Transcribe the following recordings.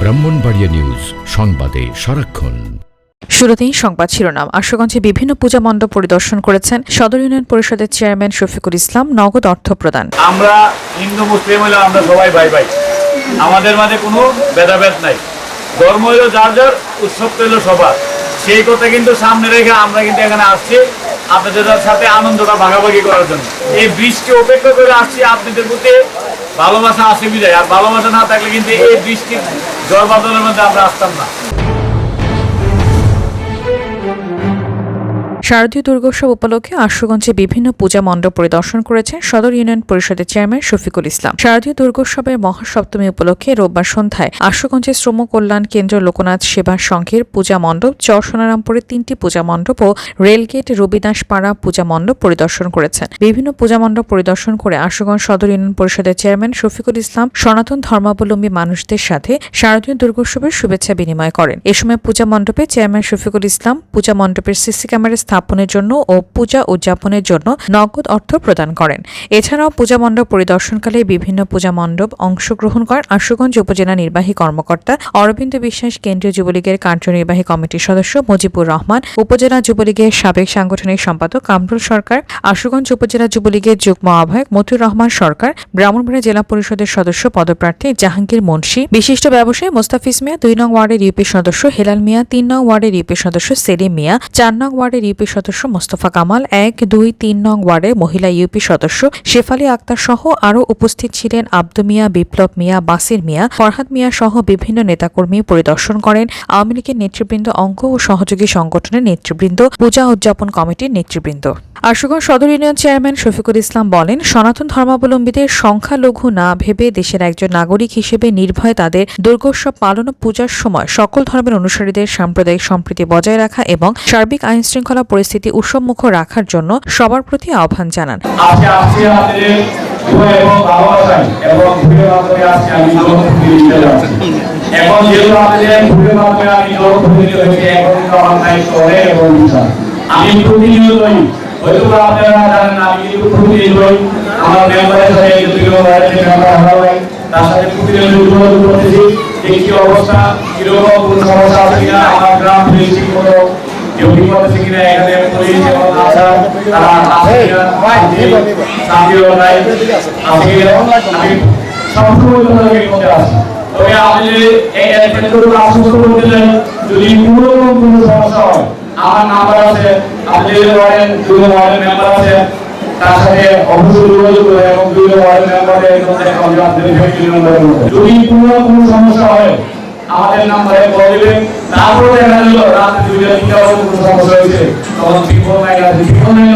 Brahmanbaria news সংবাদে সারাক্ষণ। শুরুতেই সংবাদ শিরোনাম। আশুগঞ্জে বিভিন্ন পূজা মণ্ডপ পরিদর্শন করেছেন সদর ইউনিয়ন পরিষদের চেয়ারম্যান শফিকুল ইসলাম নগদ অর্থ প্রদান। আমরা হিন্দু মুসলিম হইলে আমরা সবাই ভাই ভাই। আমাদের মাঝে কোনো ভেদাভেদ নাই। ধর্ম হইল যার যার উৎসব হইল সবার। সেই কথা কিন্তু সামনে রেখে আমরা কিন্তু এখানে আসছি আপনাদের সাথে আনন্দটা ভাগাভাগি করার জন্য। এই বৃষ্টি অপেক্ষা করে আসছি আপনাদের প্রতি। ভালোবাসা আসে বিদায়, আর ভালোবাসা না থাকলে কিন্তু এই বৃষ্টির জল বাদলের মধ্যে আমরা আসতাম না। শারদীয় দুর্গোৎসব উপলক্ষে আশুগঞ্জে বিভিন্ন পূজা মণ্ডপ পরিদর্শন করেছেন সদর ইউনিয়ন পরিষদের চেয়ারম্যান শফিকুল ইসলাম। শারদীয় দুর্গোৎসবের মহাসপ্তমী উপলক্ষে রোববার সন্ধ্যায় আশুগঞ্জের শ্রম কল্যাণ কেন্দ্র লোকনাথ সেবা সংঘের পূজা মণ্ডপ চর সোনারামপুরের তিনটি পূজা মণ্ডপ ও রেলগেট রবিদাস পাড়া পূজা মণ্ডপ পরিদর্শন করেছেন। বিভিন্ন পূজা মণ্ডপ পরিদর্শন করে আশুগঞ্জ সদর ইউনিয়ন পরিষদের চেয়ারম্যান শফিকুল ইসলাম সনাতন ধর্মাবলম্বী মানুষদের সাথে শারদীয় দুর্গোৎসবের শুভেচ্ছা বিনিময় করেন। এ সময় পূজা মণ্ডপে চেয়ারম্যান শফিকুল ইসলাম, পূজা মণ্ডপের সিসি ক্যামেরা স্থাপনের জন্য ও পূজা উদযাপনের জন্য নগদ অর্থ প্রদান করেন। এছাড়াও পূজা মণ্ডপ পরিদর্শনকালে বিভিন্ন পূজা মণ্ডপ অংশগ্রহণ করেন আশুগঞ্জ উপজেলা নির্বাহী কর্মকর্তা, অরবিন্দ বিশ্বাস কেন্দ্রীয় যুবলীগের কার্যনির্বাহী কমিটির সদস্য মুজিবুর রহমান, উপজেলা যুবলীগের সাবেক সাংগঠনিক সম্পাদক কামরুল সরকার, আশুগঞ্জ উপজেলা যুবলীগের যুগ্ম আহ্বায়ক মতিউর রহমান সরকার, ব্রাহ্মণবাড়িয়া জেলা পরিষদের সদস্য পদপ্রার্থী জাহাঙ্গীর মুন্সি, বিশিষ্ট ব্যবসায়ী মোস্তাফিজ মিয়া, দুই নং ওয়ার্ডের ইউপি সদস্য হেলাল মিয়া, তিন নং ওয়ার্ডের ইউপি সদস্য সেলিম মিয়া, চার নং ওয়ার্ডের ইউপি সদস্য মোস্তফা কামাল, এক, দুই, তিন নং ওয়ার্ডের মহিলা ইউপি সদস্য শেফালি আক্তার সহ আরও উপস্থিত ছিলেন আব্দু মিয়া, বিপ্লব মিয়া, বাসির মিয়া, ফরহাদ মিয়া সহ বিভিন্ন নেতাকর্মী পরিদর্শন করেন। আওয়ামী লীগের নেতৃবৃন্দ অঙ্গ ও সহযোগী সংগঠনের নেতৃবৃন্দ, পূজা উদযাপন কমিটির নেতৃবৃন্দ। আশুগঞ্জ সদর ইউনিয়ন চেয়ারম্যান শফিকুল ইসলাম বলেন, সনাতন ধর্মাবলম্বীদের সংখ্যালঘু না ভেবে দেশের একজন নাগরিক হিসেবে নির্ভয়ে তাদের দুর্গোৎসব পালন ও পূজার সময় সকল ধর্মের অনুসারীদের সাম্প্রদায়িক সম্প্রীতি বজায় রাখা এবং সার্বিক আইন শৃঙ্খলা পরিস্থিতি উৎসবমুখ রাখার জন্য সবার প্রতি আহ্বান জানান। আমি আমার প্রতিনিয়তই, হয়তো আপনারা জানেন আমি কিন্তু প্রতিনিয়তই আমার মেম্বারের সাথে মেম্বার তার সাথে প্রতিনিয়ত যোগাযোগ করতেছি। অবস্থা কীরকম, কোন সমস্যা আছে কিনা, আমার গ্রাম ঠিক করতেছে কিনা এখানে পুলিশ এবং আশা তারা শান্তিও নাই। আছে কিনা আমি সবসময় মধ্যে আছি। তবে আপনি এই আশ্বস্ত করতে যদি কোনো কোনো সমস্যা হয় আমার নাম্বার আছে আপনি যদি বলেন ওয়ার্ডের মেম্বার আছে তার সাথে অবশ্যই যোগাযোগ করে এবং দুই ওয়ার্ডের মেম্বারের মধ্যে আপনাদের ফ্যামিলি মেম্বারের মধ্যে। যদি কোনো কোনো সমস্যা হয় আমাদের নাম্বারে কল দিবেন। তারপরে দেখা গেল রাত দুইটা তিনটা কোনো সমস্যা হয়েছে। তখন বিপদ নাই আছে বিপদ নাই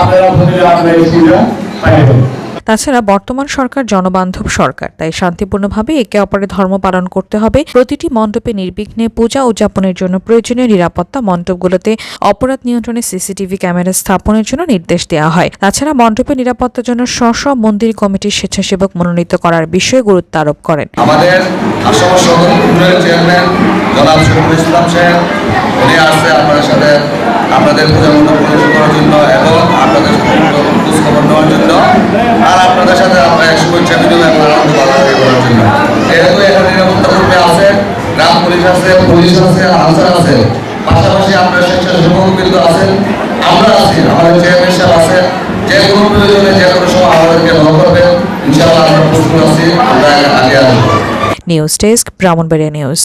আপনারা প্রতিদিন আপনারা এই সুবিধা পাইবেন তাছাড়া বর্তমান সরকার জনবান্ধব সরকার তাই শান্তিপূর্ণভাবে একে অপরের ধর্ম পালন করতে হবে। প্রতিটি মণ্ডপে নির্বিঘ্নে পূজা উদযাপনের জন্য প্রয়োজনীয় নিরাপত্তা মণ্ডপগুলোতে অপরাধ নিয়ন্ত্রণে সিসিটিভি ক্যামেরা স্থাপনের জন্য নির্দেশ দেওয়া হয়। তাছাড়া মণ্ডপে নিরাপত্তার জন্য স্ব স্ব মন্দির কমিটির স্বেচ্ছাসেবক মনোনীত করার বিষয়ে গুরুত্ব আরোপ করেন। আমাদের আসাম জনাব শরীফুল ইসলাম সাহেব। উনি আসছে আপনাদের সাথে আপনাদের পূজা মণ্ডপ পরিদর্শন করার জন্য এবং আপনাদের খবর নেওয়ার জন্য আর আপনাদের সাথে আমরা শুভেচ্ছা বিনিময় আনন্দ ভাগাভাগি করার জন্য। যেহেতু এখানে নিরাপত্তা কর্মী আছে, গ্রাম পুলিশ আছে পুলিশ আছে, আনসার আছে। পাশাপাশি আপনার স্বেচ্ছাসেবক কিন্তু আছেন। আমরা আছি, আমাদের চেয়ারম্যান সাহেব আছে। যে কোনো প্রয়োজনে যে কোনো সময় আমাদেরকে নক করবেন। ইনশাআল্লাহ আমরা প্রস্তুত আছি, আমরা আগে আসব নিউজ ডেস্ক ব্রাহ্মণবাড়িয়া নিউজ